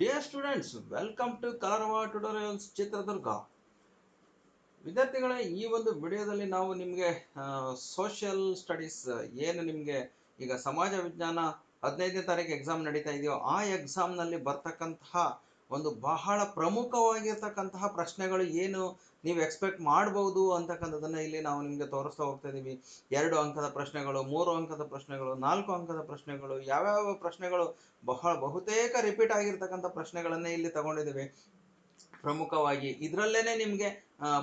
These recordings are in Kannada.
Dear students welcome to Karwar tutorials Chitradurga ವಿದ್ಯಾರ್ಥಿಗಳೇ, ಈ ಒಂದು ವಿಡಿಯೋದಲ್ಲಿ ನಾವು ನಿಮಗೆ ಸೋಷಿಯಲ್ ಸ್ಟಡೀಸ್ ಏನು ನಿಮಗೆ ಈಗ ಸಮಾಜ ವಿಜ್ಞಾನ ಹದಿನೈದನೇ ತಾರೀಕು ಎಕ್ಸಾಮ್ ನಡೀತಾ ಇದೆಯೋ, ಆ ಎಕ್ಸಾಮ್ನಲ್ಲಿ ಬರ್ತಕ್ಕಂತಹ ಒಂದು ಬಹಳ ಪ್ರಮುಖವಾಗಿರ್ತಕ್ಕಂತಹ ಪ್ರಶ್ನೆಗಳು ಏನು ನೀವು ಎಕ್ಸ್ಪೆಕ್ಟ್ ಮಾಡಬಹುದು ಅಂತಕ್ಕಂಥದ್ದನ್ನು ಇಲ್ಲಿ ನಾವು ನಿಮಗೆ ತೋರಿಸ್ತಾ ಹೋಗ್ತಾ ಇದ್ದೀವಿ ಎರಡು ಅಂಕದ ಪ್ರಶ್ನೆಗಳು, ಮೂರು ಅಂಕದ ಪ್ರಶ್ನೆಗಳು, ನಾಲ್ಕು ಅಂಕದ ಪ್ರಶ್ನೆಗಳು, ಯಾವ್ಯಾವ ಪ್ರಶ್ನೆಗಳು ಬಹಳ ಬಹುತೇಕ ರಿಪೀಟ್ ಆಗಿರ್ತಕ್ಕಂಥ ಪ್ರಶ್ನೆಗಳನ್ನೇ ಇಲ್ಲಿ ತಗೊಂಡಿದ್ದೀವಿ ಪ್ರಮುಖವಾಗಿ ಇದರಲ್ಲೇನೆ ನಿಮಗೆ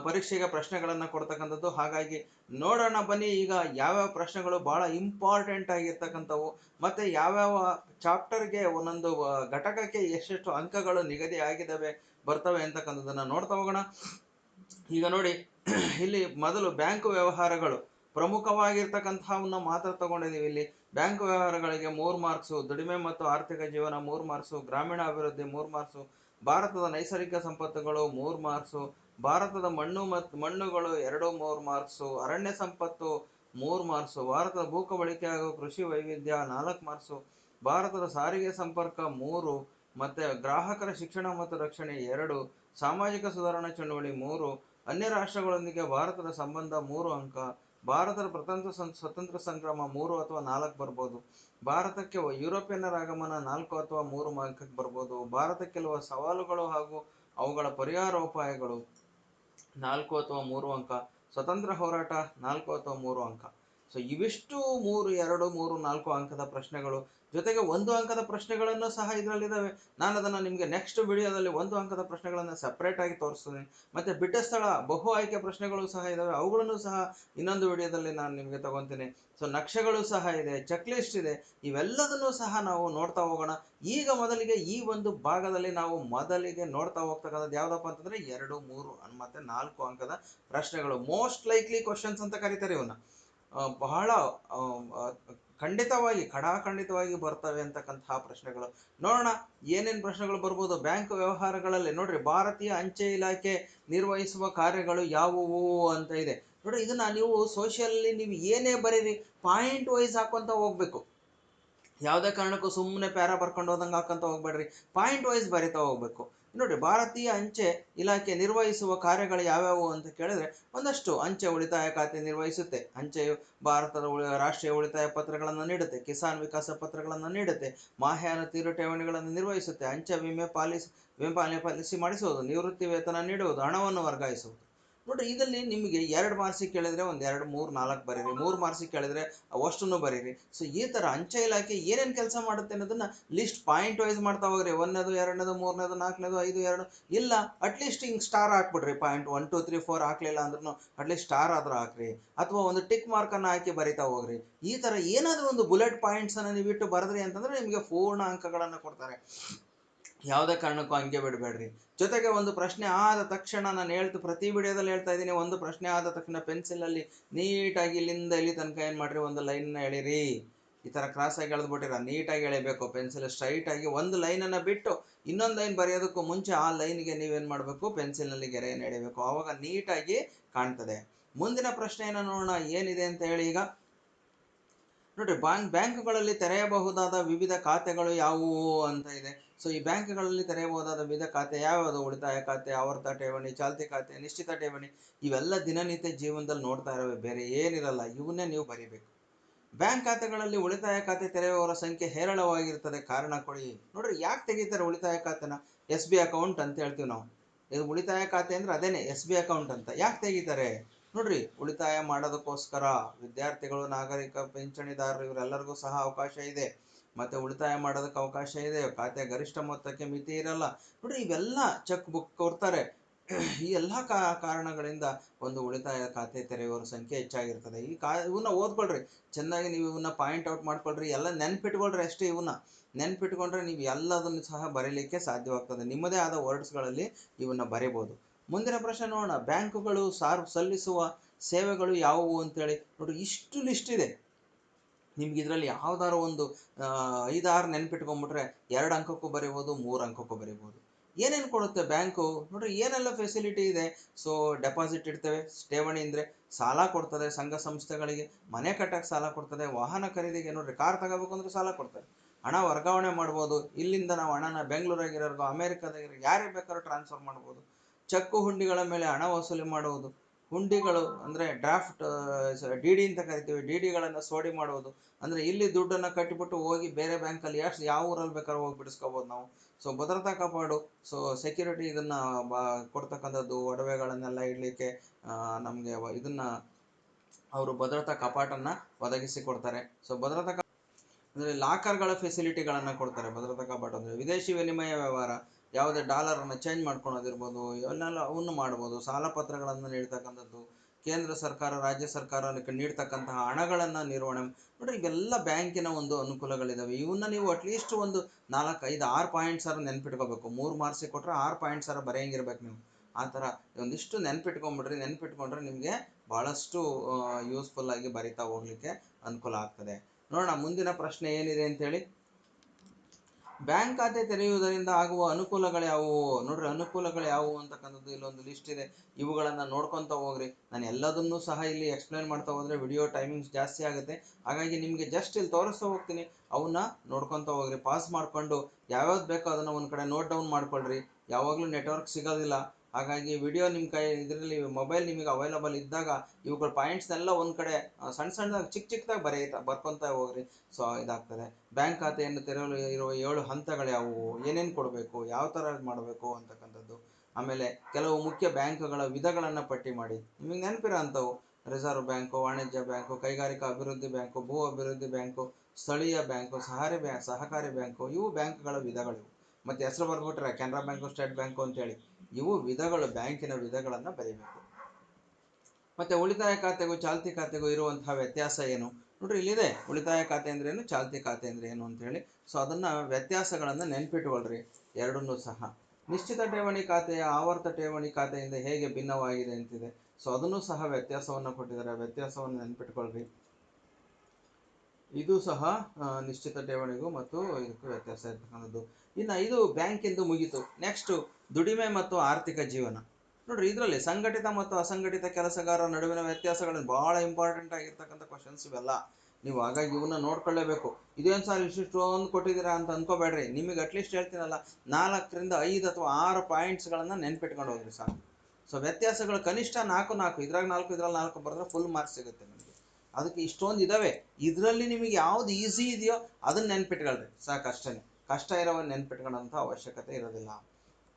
ಪರೀಕ್ಷೆಗೆ ಪ್ರಶ್ನೆಗಳನ್ನು ಕೊಡ್ತಕ್ಕಂಥದ್ದು. ಹಾಗಾಗಿ ನೋಡೋಣ, ಬನ್ನಿ. ಈಗ ಯಾವ್ಯಾವ ಪ್ರಶ್ನೆಗಳು ಬಹಳ ಇಂಪಾರ್ಟೆಂಟ್ ಆಗಿರ್ತಕ್ಕಂಥವು, ಮತ್ತೆ ಯಾವ್ಯಾವ ಚಾಪ್ಟರ್ಗೆ ಒಂದೊಂದು ಘಟಕಕ್ಕೆ ಎಷ್ಟೆಷ್ಟು ಅಂಕಗಳು ನಿಗದಿ ಆಗಿದ್ದಾವೆ ಬರ್ತವೆ ಅಂತಕ್ಕಂಥದ್ದನ್ನ ನೋಡ್ತಾ ಹೋಗೋಣ. ಈಗ ನೋಡಿ, ಇಲ್ಲಿ ಮೊದಲು ಬ್ಯಾಂಕ್ ವ್ಯವಹಾರಗಳು. ಪ್ರಮುಖವಾಗಿರ್ತಕ್ಕಂಥವನ್ನ ಮಾತ್ರ ತಗೊಂಡಿದ್ದೀವಿ ಇಲ್ಲಿ. ಬ್ಯಾಂಕ್ ವ್ಯವಹಾರಗಳಿಗೆ ಮೂರು ಮಾರ್ಕ್ಸು, ದುಡಿಮೆ ಮತ್ತು ಆರ್ಥಿಕ ಜೀವನ ಮೂರು ಮಾರ್ಕ್ಸು ಗ್ರಾಮೀಣ ಅಭಿವೃದ್ಧಿ ಮೂರು ಮಾರ್ಕ್ಸು ಭಾರತದ ನೈಸರ್ಗಿಕ ಸಂಪತ್ತುಗಳು ಮೂರು ಮಾರ್ಕ್ಸು, ಭಾರತದ ಮಣ್ಣು ಮತ್ತು ಮಣ್ಣುಗಳು ಎರಡು ಮೂರು ಮಾರ್ಕ್ಸು, ಅರಣ್ಯ ಸಂಪತ್ತು ಮೂರು ಮಾರ್ಕ್ಸು, ಭಾರತದ ಭೂಕಬಳಿಕೆ ಹಾಗೂ ಕೃಷಿ ವೈವಿಧ್ಯ ನಾಲ್ಕು ಮಾರ್ಕ್ಸು, ಭಾರತದ ಸಾರಿಗೆ ಸಂಪರ್ಕ ಮೂರು, ಮತ್ತು ಗ್ರಾಹಕರ ಶಿಕ್ಷಣ ಮತ್ತು ರಕ್ಷಣೆ ಎರಡು, ಸಾಮಾಜಿಕ ಸುಧಾರಣಾ ಚಳುವಳಿ ಮೂರು, ಅನ್ಯ ರಾಷ್ಟ್ರಗಳೊಂದಿಗೆ ಭಾರತದ ಸಂಬಂಧ ಮೂರು ಅಂಕ ಭಾರತದ ಪ್ರತಂತ್ರ ಸ್ವತಂತ್ರ ಸಂಗ್ರಾಮ ಮೂರು ಅಥವಾ ನಾಲ್ಕು ಬರ್ಬೋದು. ಭಾರತಕ್ಕೆ ಯುರೋಪಿಯನ್ನರ ಆಗಮನ ನಾಲ್ಕು ಅಥವಾ ಮೂರು ಅಂಕಕ್ಕೆ ಬರ್ಬೋದು. ಕೆಲವು ಸವಾಲುಗಳು ಹಾಗೂ ಅವುಗಳ ಪರಿಹಾರೋಪಾಯಗಳು ನಾಲ್ಕು ಅಥವಾ ಮೂರು ಅಂಕ. ಸ್ವತಂತ್ರ ಹೋರಾಟ ನಾಲ್ಕು ಅಥವಾ ಮೂರು ಅಂಕ. ಸೊ ಇವಿಷ್ಟು ಮೂರು, ಎರಡು, ಮೂರು, ನಾಲ್ಕು ಅಂಕದ ಪ್ರಶ್ನೆಗಳು. ಜೊತೆಗೆ ಒಂದು ಅಂಕದ ಪ್ರಶ್ನೆಗಳನ್ನು ಸಹ ಇದರಲ್ಲಿದ್ದಾವೆ ನಾನು ಅದನ್ನು ನಿಮಗೆ ನೆಕ್ಸ್ಟ್ ವಿಡಿಯೋದಲ್ಲಿ ಒಂದು ಅಂಕದ ಪ್ರಶ್ನೆಗಳನ್ನು ಸಪ್ರೇಟ್ ಆಗಿ ತೋರಿಸ್ತೀನಿ. ಮತ್ತು ಬಿಟ್ಟ ಸ್ಥಳ ಬಹು ಆಯ್ಕೆ ಪ್ರಶ್ನೆಗಳು ಸಹ ಇದ್ದಾವೆ ಅವುಗಳನ್ನು ಸಹ ಇನ್ನೊಂದು ವಿಡಿಯೋದಲ್ಲಿ ನಾನು ನಿಮಗೆ ತಗೊತೀನಿ. ಸೊ ನಕ್ಷೆಗಳು ಸಹ ಇದೆ ಚೆಕ್ ಲಿಸ್ಟ್ ಇದೆ. ಇವೆಲ್ಲದನ್ನೂ ಸಹ ನಾವು ನೋಡ್ತಾ ಹೋಗೋಣ. ಈಗ ಮೊದಲಿಗೆ ಈ ಒಂದು ಭಾಗದಲ್ಲಿ ನಾವು ಮೊದಲಿಗೆ ನೋಡ್ತಾ ಹೋಗ್ತಕ್ಕಂಥದ್ದು ಯಾವುದಪ್ಪ ಅಂತಂದರೆ ಎರಡು, ಮೂರು, ಮತ್ತು ನಾಲ್ಕು ಅಂಕದ ಪ್ರಶ್ನೆಗಳು. ಮೋಸ್ಟ್ ಲೈಕ್ಲಿ ಕ್ವಶನ್ಸ್ ಅಂತ ಕರೀತಾರೆ ಇವನ್ನ ಬಹಳ ಖಂಡಿತವಾಗಿ, ಖಡಾಖಂಡಿತವಾಗಿ ಬರ್ತವೆ ಅಂತಕ್ಕಂತಹ ಪ್ರಶ್ನೆಗಳು. ನೋಡೋಣ, ಏನೇನು ಪ್ರಶ್ನೆಗಳು ಬರ್ಬೋದು? ಬ್ಯಾಂಕ್ ವ್ಯವಹಾರಗಳಲ್ಲಿ, ನೋಡ್ರಿ, ಭಾರತೀಯ ಅಂಚೆ ಇಲಾಖೆ ನಿರ್ವಹಿಸುವ ಕಾರ್ಯಗಳು ಯಾವುವು ಅಂತ ಇದೆ. ನೋಡ್ರಿ, ಇದನ್ನ ನೀವು ಸೋಷಿಯಲ್ಲಿ ನೀವು ಏನೇ ಬರೀರಿ, ಪಾಯಿಂಟ್ ವೈಸ್ ಹಾಕೊಂತ ಹೋಗ್ಬೇಕು. ಯಾವುದೇ ಕಾರಣಕ್ಕೂ ಸುಮ್ಮನೆ ಪ್ಯಾರ ಬರ್ಕೊಂಡು ಹೋದಂಗೆ ಹಾಕೊಂತ ಹೋಗ್ಬೇಡ್ರಿ. ಪಾಯಿಂಟ್ ವೈಸ್ ಬರಿತಾ ಹೋಗ್ಬೇಕು. ನೋಡ್ರಿ ಭಾರತೀಯ ಅಂಚೆ ಇಲಾಖೆ ನಿರ್ವಹಿಸುವ ಕಾರ್ಯಗಳು ಯಾವ್ಯಾವು ಅಂತ ಕೇಳಿದ್ರೆ ಒಂದಷ್ಟು ಅಂಚೆ ಉಳಿತಾಯ ಖಾತೆ ನಿರ್ವಹಿಸುತ್ತೆ. ಅಂಚೆಯು ಭಾರತದ ರಾಷ್ಟ್ರೀಯ ಉಳಿತಾಯ ಪತ್ರಗಳನ್ನು ನೀಡುತ್ತೆ, ಕಿಸಾನ್ ವಿಕಾಸ ಪತ್ರಗಳನ್ನು ನೀಡುತ್ತೆ, ಮಾಹ್ಯಾನ ತೀರು ಠೇವಣಿಗಳನ್ನು ನಿರ್ವಹಿಸುತ್ತೆ, ಅಂಚೆ ವಿಮೆ ಪಾಲಿಸಿ ವಿಮೆ ಪಾಲಿಸಿ ಮಾಡಿಸುವುದು, ನಿವೃತ್ತಿ ವೇತನ ನೀಡುವುದು, ಹಣವನ್ನು ವರ್ಗಾಯಿಸುವುದು. ನೋಡ್ರಿ, ಇದರಲ್ಲಿ ನಿಮಗೆ ಎರಡು ಮಾರ್ಕ್ಸಿಗೆ ಕೇಳಿದ್ರೆ ಒಂದು ಎರಡು, ಮೂರು, ನಾಲ್ಕು ಬರೀರಿ, ಮೂರು ಮಾರ್ಕ್ಸಿಗೆ ಕೇಳಿದ್ರೆ ಅವಷ್ಟನ್ನು ಬರೀರಿ. ಸೊ ಈ ಥರ ಅಂಚೆ ಇಲಾಖೆ ಏನೇನು ಕೆಲಸ ಮಾಡುತ್ತೆ ಅನ್ನೋದನ್ನ ಲಿಸ್ಟ್ ಪಾಯಿಂಟ್ ವೈಸ್ ಮಾಡ್ತಾ ಹೋಗ್ರಿ. ಒಂದನೇದು, ಎರಡನೇದು, ಮೂರನೇದು, ನಾಲ್ಕನೇದು, ಐದು, ಎರಡು. ಇಲ್ಲ ಅಟ್ಲೀಸ್ಟ್ ಹಿಂಗೆ star ಹಾಕ್ಬಿಡ್ರಿ. Point one two three four ಹಾಕ್ಲಿಲ್ಲ ಅಂದ್ರೂ ಅಟ್ಲೀಸ್ಟ್ ಸ್ಟಾರ್ ಆದರೂ ಹಾಕ್ರಿ. ಅಥವಾ ಒಂದು ಟಿಕ್ ಮಾರ್ಕನ್ನು ಹಾಕಿ ಬರಿತಾ ಹೋಗ್ರಿ. ಈ ಥರ ಏನಾದರೂ ಒಂದು ಬುಲೆಟ್ ಪಾಯಿಂಟ್ಸನ್ನು ನೀವು ಇಟ್ಟು ಬರೆದ್ರಿ ಅಂತಂದರೆ ನಿಮಗೆ ಪೂರ್ಣ ಅಂಕಗಳನ್ನು ಕೊಡ್ತಾರೆ. ಯಾವುದೇ ಕಾರಣಕ್ಕೂ ಹಂಗೆ ಬಿಡಬೇಡ್ರಿ. ಜೊತೆಗೆ ಒಂದು ಪ್ರಶ್ನೆ ಆದ ತಕ್ಷಣ ನಾನು ಹೇಳ್ತು ಪ್ರತಿ ವಿಡಿಯೋದಲ್ಲಿ ಹೇಳ್ತಾ ಇದ್ದೀನಿ, ಒಂದು ಪ್ರಶ್ನೆ ಆದ ತಕ್ಷಣ ಪೆನ್ಸಿಲಲ್ಲಿ ನೀಟಾಗಿ ಇಲ್ಲಿಂದ ಇಲ್ಲಿ ತನಕ ಏನು ಮಾಡ್ರಿ, ಒಂದು ಲೈನ್ನ ಎಳಿರಿ. ಈ ಥರ ಕ್ರಾಸ್ ಆಗಿ ಎಳೆದ್ಬಿಟ್ಟಿರ ನೀಟಾಗಿ ಎಳಿಬೇಕು ಪೆನ್ಸಿಲ್ ಸ್ಟ್ರೈಟ್ ಆಗಿ ಒಂದು ಲೈನನ್ನು ಬಿಟ್ಟು ಇನ್ನೊಂದು ಲೈನ್ ಬರೆಯೋದಕ್ಕೂ ಮುಂಚೆ ಆ ಲೈನ್ಗೆ ನೀವೇನು ಮಾಡಬೇಕು ಪೆನ್ಸಿಲ್ನಲ್ಲಿ ಗೆರೆಯನ್ನು ಎಳಿಬೇಕು? ಆವಾಗ ನೀಟಾಗಿ ಕಾಣ್ತದೆ. ಮುಂದಿನ ಪ್ರಶ್ನೆಯನ್ನು ನೋಡೋಣ, ಏನಿದೆ ಅಂತ ಹೇಳಿ ಈಗ. ನೋಡ್ರಿ ಬ್ಯಾಂಕ್ ಬ್ಯಾಂಕುಗಳಲ್ಲಿ ತೆರೆಯಬಹುದಾದ ವಿವಿಧ ಖಾತೆಗಳು ಯಾವುವು ಅಂತ ಇದೆ. ಸೊ, ಈ ಬ್ಯಾಂಕ್ಗಳಲ್ಲಿ ತೆರೆಯಬಹುದಾದ ವಿವಿಧ ಖಾತೆ ಯಾವ್ಯಾವುದು? ಉಳಿತಾಯ ಖಾತೆ, ಆವರ್ತ ಠೇವಣಿ, ಚಾಲ್ತಿ ಖಾತೆ, ನಿಶ್ಚಿತ ಠೇವಣಿ, ಇವೆಲ್ಲ ದಿನನಿತ್ಯ ಜೀವನದಲ್ಲಿ ನೋಡ್ತಾ ಇರೋ ಬೇರೆ ಏನಿರಲ್ಲ, ಇವನ್ನೇ ನೀವು ಬರೀಬೇಕು. ಬ್ಯಾಂಕ್ ಖಾತೆಗಳಲ್ಲಿ ಉಳಿತಾಯ ಖಾತೆ ತೆರೆಯುವವರ ಸಂಖ್ಯೆ ಹೇರಳವಾಗಿರ್ತದೆ ಕಾರಣ ಕೊಡಿ. ನೋಡ್ರಿ, ಯಾಕೆ ತೆಗಿತಾರೆ ಉಳಿತಾಯ ಖಾತೆನ? ಎಸ್ ಬಿ ಅಕೌಂಟ್ ಅಂತ ಹೇಳ್ತೀವಿ ನಾವು. ಇದು ಉಳಿತಾಯ ಖಾತೆ ಅಂದ್ರೆ ಅದೇನೆ? ಎಸ್ ಬಿ ಅಕೌಂಟ್ ಅಂತ. ಯಾಕೆ ತೆಗಿತಾರೆ? ನೋಡ್ರಿ, ಉಳಿತಾಯ ಮಾಡೋದಕ್ಕೋಸ್ಕರ ವಿದ್ಯಾರ್ಥಿಗಳು, ನಾಗರಿಕ ಪಿಂಚಣಿದಾರರು ಇವರೆಲ್ಲರಿಗೂ ಸಹ ಅವಕಾಶ ಇದೆ. ಮತ್ತೆ ಉಳಿತಾಯ ಮಾಡೋದಕ್ಕೆ ಅವಕಾಶ ಇದೆ. ಖಾತೆ ಗರಿಷ್ಠ ಮೊತ್ತಕ್ಕೆ ಮಿತಿ ಇರಲ್ಲ. ನೋಡ್ರಿ, ಇವೆಲ್ಲ ಚೆಕ್ ಬುಕ್ ಕೊಡ್ತಾರೆ. ಈ ಎಲ್ಲ ಕಾರಣಗಳಿಂದ ಒಂದು ಉಳಿತಾಯ ಖಾತೆ ತೆರೆಯುವವರ ಸಂಖ್ಯೆ ಹೆಚ್ಚಾಗಿರ್ತದೆ. ಈ ಕಾ ಇವನ್ನ ಓದ್ಕೊಳ್ರಿ. ಚೆನ್ನಾಗಿ ನೀವು ಇವನ್ನ ಪಾಯಿಂಟ್ ಔಟ್ ಮಾಡ್ಕೊಳ್ರಿ. ಎಲ್ಲ ನೆನ್ಪಿಟ್ಕೊಳ್ರಿ ಅಷ್ಟೇ ಇವನ್ನ ನೆನ್ಪಿಟ್ಕೊಂಡ್ರೆ ನೀವು ಎಲ್ಲದನ್ನು ಸಹ ಬರೀಲಿಕ್ಕೆ ಸಾಧ್ಯವಾಗ್ತದೆ. ನಿಮ್ಮದೇ ಆದ ವರ್ಡ್ಸ್ಗಳಲ್ಲಿ ಇವನ್ನ ಬರಿಬೋದು. ಮುಂದಿನ ಪ್ರಶ್ನೆ ನೋಡೋಣ. ಬ್ಯಾಂಕುಗಳು ಸಾರ್, ಸಲ್ಲಿಸುವ ಸೇವೆಗಳು ಯಾವುವು ಅಂತೇಳಿ. ನೋಡಿ ಇಷ್ಟು ಲಿಸ್ಟ್ ಇದೆ. ನಿಮ್ಗೆ ಇದರಲ್ಲಿ ಯಾವ್ದಾರು ಒಂದು ಐದಾರು ನೆನ್ಪಿಟ್ಕೊಂಡ್ಬಿಟ್ರೆ ಎರಡು ಅಂಕಕ್ಕೂ ಬರೀಬೋದು, ಮೂರು ಅಂಕಕ್ಕೂ ಬರೀಬೋದು. ಏನೇನು ಕೊಡುತ್ತೆ ಬ್ಯಾಂಕು? ನೋಡ್ರಿ, ಏನೆಲ್ಲ ಫೆಸಿಲಿಟಿ ಇದೆ? ಸೊ ಡೆಪಾಸಿಟ್ ಇಡ್ತೇವೆ, ಠೇವಣಿ ಅಂದರೆ ಸಾಲ ಕೊಡ್ತದೆ ಸಂಘ ಸಂಸ್ಥೆಗಳಿಗೆ, ಮನೆ ಕಟ್ಟಕ್ಕೆ ಸಾಲ ಕೊಡ್ತದೆ, ವಾಹನ ಖರೀದಿಗೆ ನೋಡ್ರಿ, ಕಾರ್ ತಗೋಬೇಕು ಅಂದ್ರೆ ಸಾಲ ಕೊಡ್ತಾರೆ ಹಣ ವರ್ಗಾವಣೆ ಮಾಡ್ಬೋದು, ಇಲ್ಲಿಂದ ನಾವು ಹಣನ ಬೆಂಗಳೂರಾಗಿರೋರ್ಗು ಅಮೇರಿಕಾದಾಗಿರೋ ಯಾರೇ ಬೇಕಾದ್ರೂ ಟ್ರಾನ್ಸ್ಫರ್ ಮಾಡ್ಬೋದು. ಚೆಕ್ಕು ಹುಂಡಿಗಳ ಮೇಲೆ ಹಣ ವಸೂಲಿ ಮಾಡುವುದು. ಹುಂಡಿಗಳು ಅಂದರೆ ಡ್ರಾಫ್ಟ್ ಡಿ ಡಿ ಅಂತ ಕರಿತೀವಿ. ಡಿ ಡಿಗಳನ್ನು ಸೋಡಿ ಮಾಡುವುದು. ಅಂದರೆ ಇಲ್ಲಿ ದುಡ್ಡನ್ನು ಕಟ್ಟಿಬಿಟ್ಟು ಹೋಗಿ ಬೇರೆ ಬ್ಯಾಂಕಲ್ಲಿ ಎಷ್ಟು ಯಾವ ಊರಲ್ಲಿ ಬೇಕಾದ್ರೂ ಹೋಗಿ ಬಿಡಿಸ್ಕೋಬೋದು ನಾವು. ಸೊ ಭದ್ರತಾ ಕಾಪಾಡು. ಸೊ ಸೆಕ್ಯೂರಿಟಿ ಇದನ್ನು ಬಾ, ಕೊಡ್ತಕ್ಕಂಥದ್ದು ಒಡವೆಗಳನ್ನೆಲ್ಲ ಇಡಲಿಕ್ಕೆ ನಮಗೆ ಇದನ್ನು ಅವರು ಭದ್ರತಾ ಕಪಾಟನ್ನು ಒದಗಿಸಿ ಕೊಡ್ತಾರೆ. ಸೊ ಭದ್ರತಾ ಅಂದರೆ ಲಾಕರ್ಗಳ ಫೆಸಿಲಿಟಿಗಳನ್ನು ಕೊಡ್ತಾರೆ ಭದ್ರತಾ ಕಪಾಟ ಅಂದರೆ ವಿದೇಶಿ ವಿನಿಮಯ ವ್ಯವಹಾರ. ಯಾವುದೇ ಡಾಲರನ್ನು ಚೇಂಜ್ ಮಾಡ್ಕೊಳ್ಳೋದಿರ್ಬೋದು ಇವನ್ನೆಲ್ಲ ಅವನ್ನು ಮಾಡ್ಬೋದು, ಸಾಲ ಪತ್ರಗಳನ್ನು ನೀಡ್ತಕ್ಕಂಥದ್ದು, ಕೇಂದ್ರ ಸರ್ಕಾರ, ರಾಜ್ಯ ಸರ್ಕಾರ ಅದಕ್ಕೆ ನೀಡ್ತಕ್ಕಂತಹ ಹಣಗಳನ್ನು ನಿರ್ವಹಣೆ ನೋಡ್ರಿ ಇವೆಲ್ಲ ಬ್ಯಾಂಕಿನ ಒಂದು ಅನುಕೂಲಗಳಿದ್ದಾವೆ ಇವನ್ನ ನೀವು ಅಟ್ಲೀಸ್ಟ್ ಒಂದು ನಾಲ್ಕು, ಐದು, ಆರು ಪಾಯಿಂಟ್ಸ್ ಆರು ನೆನ್ಪಿಟ್ಕೋಬೇಕು. ಮೂರು ಮಾರ್ಕ್ಸಿಗೆ ಕೊಟ್ಟರೆ ಆರು ಪಾಯಿಂಟ್ಸ್ ಆರು ಬರೆಯಂಗಿರ್ಬೇಕು ನೀವು. ಆ ಥರ ಒಂದಿಷ್ಟು ನೆನ್ಪಿಟ್ಕೊಂಬಿಡ್ರಿ, ನೆನ್ಪಿಟ್ಕೊಂಡ್ರೆ ನಿಮಗೆ ಭಾಳಷ್ಟು ಯೂಸ್ಫುಲ್ ಆಗಿ ಬರಿತಾ ಹೋಗ್ಲಿಕ್ಕೆ ಅನುಕೂಲ ಆಗ್ತದೆ. ನೋಡೋಣ, ಮುಂದಿನ ಪ್ರಶ್ನೆ ಏನಿದೆ ಅಂತೇಳಿ? ಬ್ಯಾಂಕ್ ಖಾತೆ ತೆರೆಯುವುದರಿಂದ ಆಗುವ ಅನುಕೂಲಗಳು ಯಾವುವು? ನೋಡ್ರಿ, ಅನುಕೂಲಗಳು ಯಾವುವು ಅಂತಕ್ಕಂಥದ್ದು ಇಲ್ಲೊಂದು ಲಿಸ್ಟ್ ಇದೆ. ಇವುಗಳನ್ನು ನೋಡ್ಕೊತ ಹೋಗ್ರಿ. ನಾನು ಎಲ್ಲದನ್ನೂ ಸಹ ಇಲ್ಲಿ ಎಕ್ಸ್ಪ್ಲೇನ್ ಮಾಡ್ತಾ ಹೋದ್ರೆ ವಿಡಿಯೋ ಟೈಮಿಂಗ್ಸ್ ಜಾಸ್ತಿ ಆಗುತ್ತೆ. ಹಾಗಾಗಿ ನಿಮಗೆ ಜಸ್ಟ್ ಇಲ್ಲಿ ತೋರಿಸ್ತಾ ಹೋಗ್ತೀನಿ. ಅವನ್ನ ನೋಡ್ಕೊತ ಹೋಗ್ರಿ. ಪಾಸ್ ಮಾಡಿಕೊಂಡು ಯಾವ್ಯಾವ್ದು ಬೇಕೋ ಅದನ್ನು ಒಂದು ಕಡೆ ನೋಟ್ ಡೌನ್ ಮಾಡ್ಕೊಳ್ರಿ. ಯಾವಾಗಲೂ ನೆಟ್ವರ್ಕ್ ಸಿಗೋದಿಲ್ಲ. ಹಾಗಾಗಿ ವಿಡಿಯೋ ನಿಮ್ಮ ಕೈ, ಇದರಲ್ಲಿ ಮೊಬೈಲ್ ನಿಮಗೆ ಅವೈಲಬಲ್ ಇದ್ದಾಗ ಇವುಗಳ ಪಾಯಿಂಟ್ಸ್ನೆಲ್ಲ ಒಂದು ಕಡೆ ಸಣ್ಣ ಸಣ್ಣದಾಗಿ ಚಿಕ್ಕ ಚಿಕ್ಕದಾಗಿ ಬರೆಯುತ್ತಾ ಬರ್ಕೊತಾ ಹೋಗ್ರಿ. ಸೊ ಇದಾಗ್ತದೆ. ಬ್ಯಾಂಕ್ ಖಾತೆಯನ್ನು ತೆರೆಯಲು ಇರುವ ಏಳು ಹಂತಗಳು ಯಾವುವು? ಏನೇನು ಕೊಡಬೇಕು? ಯಾವ ಥರ ಮಾಡಬೇಕು ಅಂತಕ್ಕಂಥದ್ದು. ಆಮೇಲೆ ಕೆಲವು ಮುಖ್ಯ ಬ್ಯಾಂಕ್ಗಳ ವಿಧಗಳನ್ನು ಪಟ್ಟಿ ಮಾಡಿ. ನಿಮಗೆ ನೆನಪಿರೋ ಅಂಥವು. ರಿಸರ್ವ್ ಬ್ಯಾಂಕು ವಾಣಿಜ್ಯ ಬ್ಯಾಂಕು ಕೈಗಾರಿಕಾ ಅಭಿವೃದ್ಧಿ ಬ್ಯಾಂಕು ಭೂ ಅಭಿವೃದ್ಧಿ ಬ್ಯಾಂಕು ಸ್ಥಳೀಯ ಬ್ಯಾಂಕು ಸಹಕಾರಿ ಬ್ಯಾಂಕ್ ಸಹಕಾರಿ ಬ್ಯಾಂಕು ಇವು ಬ್ಯಾಂಕ್ಗಳ ವಿಧಗಳಿವು. ಮತ್ತು ಹೆಸರು ಬರ್ಬಿಟ್ರೆ ಕೆನರಾ ಬ್ಯಾಂಕು, ಸ್ಟೇಟ್ ಬ್ಯಾಂಕು ಅಂತೇಳಿ. ಇವು ವಿಧಗಳು, ಬ್ಯಾಂಕಿನ ವಿಧಗಳನ್ನು ಬರೀಬೇಕು. ಮತ್ತೆ ಉಳಿತಾಯ ಖಾತೆಗೂ ಚಾಲ್ತಿ ಖಾತೆಗೂ ಇರುವಂತಹ ವ್ಯತ್ಯಾಸ ಏನು? ನೋಡ್ರಿ, ಇಲ್ಲಿದೆ. ಉಳಿತಾಯ ಖಾತೆ ಅಂದ್ರೆ ಏನು? ಚಾಲ್ತಿ ಖಾತೆ ಅಂದ್ರೆ ಏನು ಅಂತೇಳಿ ಸೊ ಅದನ್ನ ವ್ಯತ್ಯಾಸಗಳನ್ನು ನೆನ್ಪಿಟ್ಕೊಳ್ರಿ. ಎರಡನ್ನೂ ಸಹ. ನಿಶ್ಚಿತ ಠೇವಣಿ ಖಾತೆಯ ಆವರ್ತ ಠೇವಣಿ ಖಾತೆಯಿಂದ ಹೇಗೆ ಭಿನ್ನವಾಗಿದೆ ಅಂತಿದೆ. ಸೊ ಅದನ್ನು ಸಹ ವ್ಯತ್ಯಾಸವನ್ನು ಕೊಟ್ಟಿದ್ದಾರೆ. ವ್ಯತ್ಯಾಸವನ್ನು ನೆನ್ಪಿಟ್ಕೊಳ್ರಿ. ಇದು ಸಹ ನಿಶ್ಚಿತ ಠೇವಣಿಗೂ ಮತ್ತು ಇದಕ್ಕೂ ವ್ಯತ್ಯಾಸ ಇರ್ತಕ್ಕಂಥದ್ದು. ಇನ್ನು ಇದು ಬ್ಯಾಂಕಿಂದು ಮುಗೀತು. ನೆಕ್ಸ್ಟು ದುಡಿಮೆ ಮತ್ತು ಆರ್ಥಿಕ ಜೀವನ. ನೋಡ್ರಿ, ಇದರಲ್ಲಿ ಸಂಘಟಿತ ಮತ್ತು ಅಸಂಘಟಿತ ಕೆಲಸಗಾರರ ನಡುವಿನ ವ್ಯತ್ಯಾಸಗಳನ್ನು ಬಹಳ ಇಂಪಾರ್ಟೆಂಟ್ ಆಗಿರ್ತಕ್ಕಂಥ ಕ್ವಶನ್ಸ್ ಇವೆಲ್ಲ. ನೀವು ಹಾಗಾಗಿ ಇವನ್ನ ನೋಡ್ಕೊಳ್ಳೇಬೇಕು. ಇದೇನು ಸರ್ ಇಷ್ಟಿಷ್ಟೊಂದು ಕೊಟ್ಟಿದ್ದೀರಾ ಅಂತ ಅನ್ಕೋಬೇಡ್ರಿ. ನಿಮಗೆ ಅಟ್ಲೀಸ್ಟ್ ಹೇಳ್ತೀನಲ್ಲ, ನಾಲ್ಕರಿಂದ ಐದು ಅಥವಾ ಆರು ಪಾಯಿಂಟ್ಸ್ಗಳನ್ನು ನೆನ್ಪಿಟ್ಕೊಂಡು ಹೋಗ್ರಿ ಸಾಕು. ಸೊ ವ್ಯತ್ಯಾಸಗಳು ಕನಿಷ್ಠ ನಾಲ್ಕು ನಾಲ್ಕು, ಇದ್ರಾಗ ನಾಲ್ಕು ಇದ್ರಲ್ಲಿ ನಾಲ್ಕು ಬರೆದ್ರೆ ಫುಲ್ ಮಾರ್ಕ್ಸ್ ಸಿಗುತ್ತೆ ನಿಮಗೆ. ಅದಕ್ಕೆ ಇಷ್ಟೊಂದು ಇದಾವೆ. ಇದರಲ್ಲಿ ನಿಮಗೆ ಯಾವ್ದು ಈಸಿ ಇದೆಯೋ ಅದನ್ನ ನೆನ್ಪಿಟ್ಕೊಳ್ರಿ. ಸಾಕು ಅಷ್ಟೇ ಕಷ್ಟ ಇರೋ ನೆನ್ಪಿಟ್ಕೊಳ್ಳೋಂಥ ಅವಶ್ಯಕತೆ ಇರೋದಿಲ್ಲ.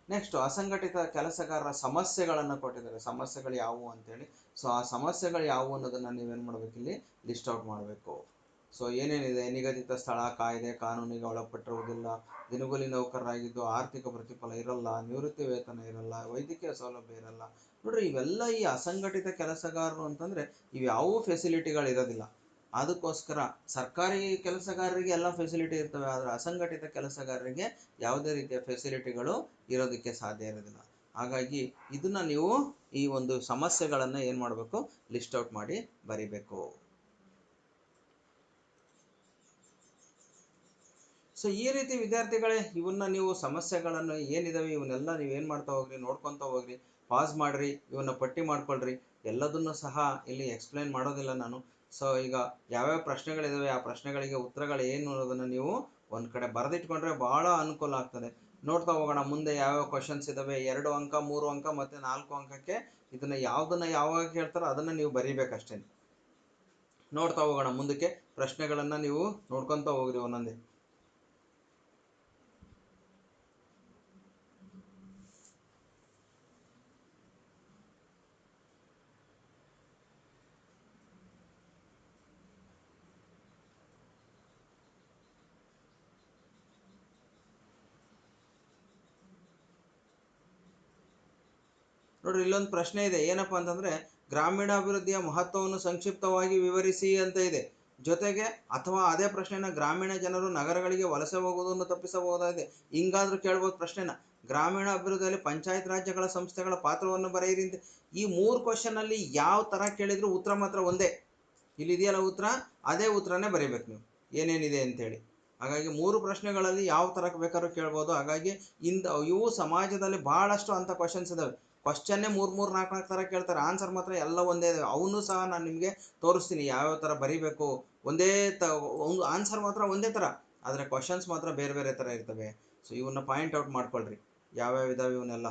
ನೆಕ್ಸ್ಟ್ ಅಸಂಘಟಿತ ಕೆಲಸಗಾರರ ಸಮಸ್ಯೆಗಳನ್ನು ಕೊಟ್ಟಿದ್ದಾರೆ. ಸಮಸ್ಯೆಗಳು ಯಾವುವು ಅಂತೇಳಿ. ಸೊ ಆ ಸಮಸ್ಯೆಗಳು ಯಾವುವು ಅನ್ನೋದನ್ನು ನೀವೇನು ಮಾಡ್ಬೇಕು ಇಲ್ಲಿ ಲಿಸ್ಟ್ ಔಟ್ ಮಾಡಬೇಕು. ಸೊ ಏನೇನಿದೆ? ನಿಗದಿತ ಸ್ಥಳ, ಕಾಯ್ದೆ, ಕಾನೂನಿಗೆ ಒಳಪಟ್ಟಿರುವುದಿಲ್ಲ. ದಿನಗೂಲಿ ನೌಕರರಾಗಿದ್ದು ಆರ್ಥಿಕ ಪ್ರತಿಫಲ ಇರಲ್ಲ, ನಿವೃತ್ತಿ ವೇತನ ಇರಲ್ಲ, ವೈದ್ಯಕೀಯ ಸೌಲಭ್ಯ ಇರಲ್ಲ. ನೋಡ್ರಿ, ಇವೆಲ್ಲ ಈ ಅಸಂಘಟಿತ ಕೆಲಸಗಾರರು ಅಂತಂದ್ರೆ ಇವ್ಯಾವೂ ಫೆಸಿಲಿಟಿಗಳು ಇರೋದಿಲ್ಲ ಅದಕ್ಕೋಸ್ಕರ ಸರ್ಕಾರಿ ಕೆಲಸಗಾರರಿಗೆ ಎಲ್ಲ ಫೆಸಿಲಿಟಿ ಇರ್ತವೆ, ಆದರೆ ಅಸಂಘಟಿತ ಕೆಲಸಗಾರರಿಗೆ ಯಾವುದೇ ರೀತಿಯ ಫೆಸಿಲಿಟಿಗಳು ಇರೋದಕ್ಕೆ ಸಾಧ್ಯ ಇರೋದಿಲ್ಲ. ಹಾಗಾಗಿ ಇದನ್ನ ನೀವು ಈ ಒಂದು ಸಮಸ್ಯೆಗಳನ್ನು ಏನು ಮಾಡಬೇಕು? ಲಿಸ್ಟ್ ಔಟ್ ಮಾಡಿ ಬರಿಬೇಕು. ಸೊ ಈ ರೀತಿ ವಿದ್ಯಾರ್ಥಿಗಳೇ, ಇವನ್ನ ನೀವು ಸಮಸ್ಯೆಗಳನ್ನು ಏನಿದಾವೆ, ಇವನ್ನೆಲ್ಲ ನೀವು ಏನು ಮಾಡ್ತಾ ಹೋಗ್ರಿ, ನೋಡ್ಕೊತಾ ಹೋಗ್ರಿ ಪಾಸ್ ಮಾಡಿರಿ, ಇವನ್ನ ಪಟ್ಟಿ ಮಾಡ್ಕೊಳ್ರಿ, ಎಲ್ಲದನ್ನು ಸಹ ಇಲ್ಲಿ ಎಕ್ಸ್ಪ್ಲೈನ್ ಮಾಡೋದಿಲ್ಲ ನಾನು. ಸೊ ಈಗ ಯಾವ್ಯಾವ ಪ್ರಶ್ನೆಗಳಿದಾವೆ, ಆ ಪ್ರಶ್ನೆಗಳಿಗೆ ಉತ್ತರಗಳು ಏನು ಅನ್ನೋದನ್ನು ನೀವು ಒಂದು ಕಡೆ ಬರೆದಿಟ್ಕೊಂಡ್ರೆ ಬಹಳ ಅನುಕೂಲ ಆಗ್ತದೆ. ನೋಡ್ತಾ ಹೋಗೋಣ, ಮುಂದೆ ಯಾವ್ಯಾವ ಕ್ವಶನ್ಸ್ ಇದಾವೆ, ಎರಡು ಅಂಕ, ಮೂರು ಅಂಕ ಮತ್ತೆ ನಾಲ್ಕು ಅಂಕಕ್ಕೆ ಇದನ್ನ ಯಾವುದನ್ನು ಯಾವಾಗ ಕೇಳ್ತಾರೋ ಅದನ್ನ ನೀವು ಬರೀಬೇಕಷ್ಟೇ ನೋಡ್ತಾ ಹೋಗೋಣ, ಮುಂದಕ್ಕೆ ಪ್ರಶ್ನೆಗಳನ್ನು ನೀವು ನೋಡ್ಕೊಂತ ಹೋಗ್ರಿ ಒಂದೊಂದೇ. ನೋಡ್ರಿ ಇಲ್ಲೊಂದು ಪ್ರಶ್ನೆ ಇದೆ. ಏನಪ್ಪ ಅಂತಂದ್ರೆ, ಗ್ರಾಮೀಣಾಭಿವೃದ್ಧಿಯ ಮಹತ್ವವನ್ನು ಸಂಕ್ಷಿಪ್ತವಾಗಿ ವಿವರಿಸಿ ಅಂತ ಇದೆ. ಜೊತೆಗೆ, ಅಥವಾ ಅದೇ ಪ್ರಶ್ನೆನ ಗ್ರಾಮೀಣ ಜನರು ನಗರಗಳಿಗೆ ವಲಸೆ ಹೋಗುವುದನ್ನು ತಪ್ಪಿಸಬಹುದಾಗಿದೆ. ಹಿಂಗಾದ್ರೂ ಕೇಳ್ಬೋದು ಪ್ರಶ್ನೆನ. ಗ್ರಾಮೀಣ ಅಭಿವೃದ್ಧಿಯಲ್ಲಿ ಪಂಚಾಯತ್ ರಾಜ್ಯಗಳ ಸಂಸ್ಥೆಗಳ ಪಾತ್ರವನ್ನು ಬರೆಯಿರಿ ಅಂತ. ಈ ಮೂರು ಕ್ವಶನ್ ಅಲ್ಲಿ ಯಾವ ತರ ಕೇಳಿದ್ರು ಉತ್ತರ ಮಾತ್ರ ಒಂದೇ. ಇಲ್ಲಿ ಇದೆಯಲ್ಲ ಉತ್ತರ? ಅದೇ ಉತ್ತರನೇ ಬರೀಬೇಕು ನೀವು. ಏನೇನಿದೆ ಅಂತೇಳಿ ಹಾಗಾಗಿ ಮೂರು ಪ್ರಶ್ನೆಗಳಲ್ಲಿ ಯಾವ ಥರ ಬೇಕಾದ್ರೂ ಕೇಳ್ಬೋದು. ಹಾಗಾಗಿ ಇಂದ ಇವು ಸಮಾಜದಲ್ಲಿ ಬಹಳಷ್ಟು ಅಂತ ಕ್ವಶನ್ಸ್ ಇದಾವೆ. ಕ್ವಶನ್ನೇ ಮೂರು ಮೂರು, ನಾಲ್ಕು ನಾಲ್ಕು ಥರ ಕೇಳ್ತಾರೆ. ಆನ್ಸರ್ ಮಾತ್ರ ಎಲ್ಲ ಒಂದೇ ಅವನು ಸಹ ನಾನು ನಿಮಗೆ ತೋರಿಸ್ತೀನಿ ಯಾವ್ಯಾವ ಥರ ಬರಿಬೇಕು. ಒಂದೇ ತ, ಒಂದು ಆನ್ಸರ್ ಮಾತ್ರ ಒಂದೇ ಥರ ಆದರೆ ಕ್ವಶನ್ಸ್ ಮಾತ್ರ ಬೇರೆ ಬೇರೆ ಥರ ಇರ್ತವೆ. ಸೊ ಇವನ್ನ ಪಾಯಿಂಟ್ ಔಟ್ ಮಾಡ್ಕೊಳ್ರಿ. ಯಾವ್ಯಾವ ಇದಾವೆ ಇವನ್ನೆಲ್ಲ?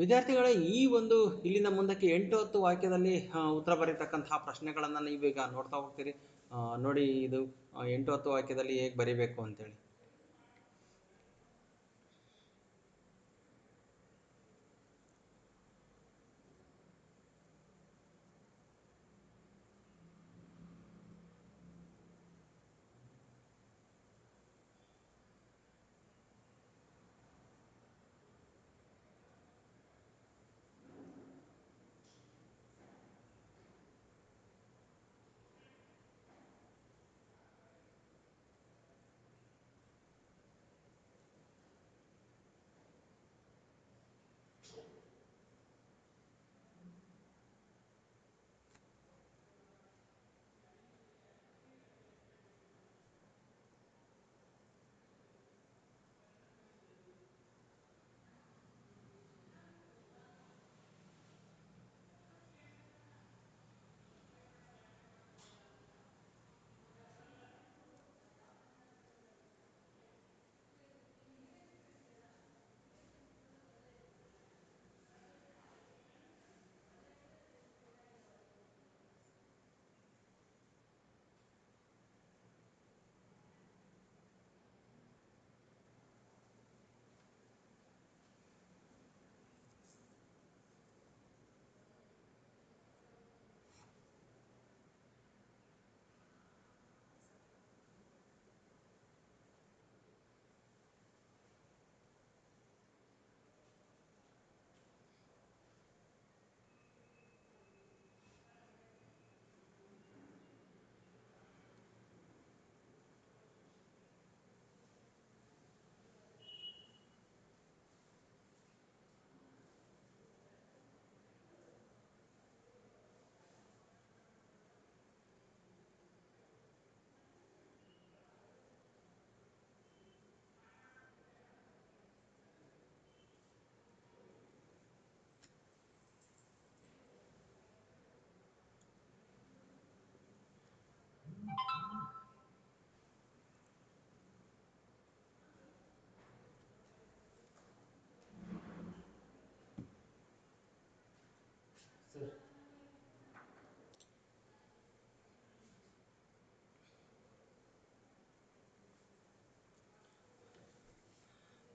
ವಿದ್ಯಾರ್ಥಿಗಳೇ, ಈ ಒಂದು ಇಲ್ಲಿಂದ ಮುಂದಕ್ಕೆ ಎಂಟು ಹತ್ತು ವಾಕ್ಯದಲ್ಲಿ ಉತ್ತರ ಬರೀತಕ್ಕಂತಹ ಪ್ರಶ್ನೆಗಳನ್ನು ನೀವೀಗ ನೋಡ್ತಾ ಹೋಗ್ತೀರಿ. ನೋಡಿ ಇದು ಎಂಟು ಹತ್ತು ವಾಕ್ಯದಲ್ಲಿ ಹೇಗೆ ಬರಿಬೇಕು ಅಂತೇಳಿ.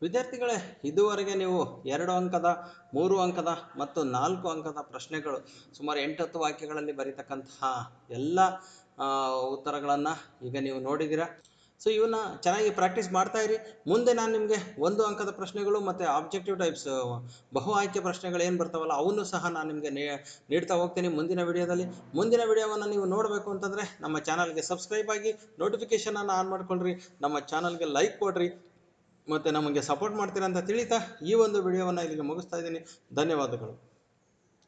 ವಿದ್ಯಾರ್ಥಿಗಳೇ, ಇದುವರೆಗೆ ನೀವು ಎರಡು ಅಂಕದ, ಮೂರು ಅಂಕದ ಮತ್ತು ನಾಲ್ಕು ಅಂಕದ ಪ್ರಶ್ನೆಗಳು ಸುಮಾರು ಎಂಟತ್ತು ವಾಕ್ಯಗಳಲ್ಲಿ ಬರೀತಕ್ಕಂತಹ ಎಲ್ಲ ಉತ್ತರಗಳನ್ನು ಈಗ ನೀವು ನೋಡಿದ್ದೀರಾ. ಸೊ ಇವನ್ನ ಚೆನ್ನಾಗಿ ಪ್ರಾಕ್ಟೀಸ್ ಮಾಡ್ತಾ ಇರಿ. ಮುಂದೆ ನಾನು ನಿಮಗೆ ಒಂದು ಅಂಕದ ಪ್ರಶ್ನೆಗಳು ಮತ್ತು ಆಬ್ಜೆಕ್ಟಿವ್ ಟೈಪ್ಸ್ ಬಹು ಆಯ್ಕೆ ಪ್ರಶ್ನೆಗಳು ಏನು ಬರ್ತಾವಲ್ಲ ಅವನ್ನು ಸಹ ನಾನು ನಿಮಗೆ ನೀಡ್ತಾ ಹೋಗ್ತೀನಿ ಮುಂದಿನ ವಿಡಿಯೋದಲ್ಲಿ. ಮುಂದಿನ ವಿಡಿಯೋವನ್ನು ನೀವು ನೋಡಬೇಕು ಅಂತಂದರೆ ನಮ್ಮ ಚಾನಲ್ಗೆ ಸಬ್ಸ್ಕ್ರೈಬ್ ಆಗಿ ನೋಟಿಫಿಕೇಷನನ್ನು ಆನ್ ಮಾಡ್ಕೊಳ್ರಿ ನಮ್ಮ ಚಾನಲ್ಗೆ ಲೈಕ್ ಕೊಡ್ರಿ. ಮತ್ತು ನಮಗೆ ಸಪೋರ್ಟ್ ಮಾಡ್ತೀರಾ ಅಂತ ತಿಳಿತಾ ಈ ಒಂದು ವಿಡಿಯೋವನ್ನು ಇಲ್ಲಿಗೆ ಮುಗಿಸ್ತಾ ಇದ್ದೀನಿ. ಧನ್ಯವಾದಗಳು.